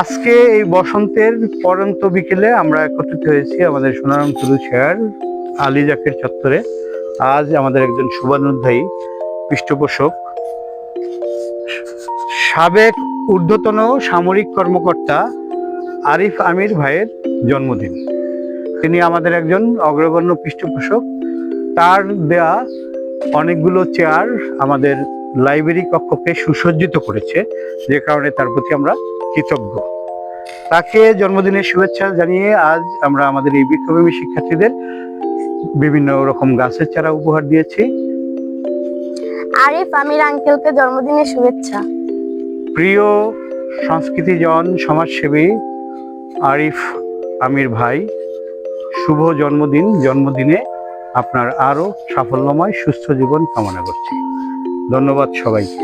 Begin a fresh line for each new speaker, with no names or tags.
আজকে এই বসন্তের পরন্ত বিকেলে আমরা একত্রিত হয়েছি আমাদের সোনারাম তুলু শেয়ার আলী জাকের চত্বরে। আজ আমাদের একজন শুভানুধ্যায়ী, পৃষ্ঠপোষক, সাবেক ঊর্ধ্বতন সামরিক কর্মকর্তা আরিফ আমির ভাইয়ের জন্মদিন। তিনি আমাদের একজন অগ্রগণ্য পৃষ্ঠপোষক। তার দেয়া অনেকগুলো চেয়ার আমাদের লাইব্রেরি কক্ষকে সুসজ্জিত করেছে যে কারণে তার প্রতি আমরা কৃতজ্ঞ। তাকে জন্মদিনের শুভেচ্ছা জানিয়ে আজ আমরা আমাদের এই বিক্ষোভী শিক্ষার্থীদের বিভিন্ন রকম গাছের চারা উপহার দিয়েছি।
আরিফ আমির আঙ্কেলকে জন্মদিনের শুভেচ্ছা।
প্রিয় সংস্কৃতিজন সমাজসেবী আরিফ আমির ভাই শুভ জন্মদিন। জন্মদিনে আপনার আরও সাফল্যময় সুস্থ জীবন কামনা করছি। ধন্যবাদ সবাইকে।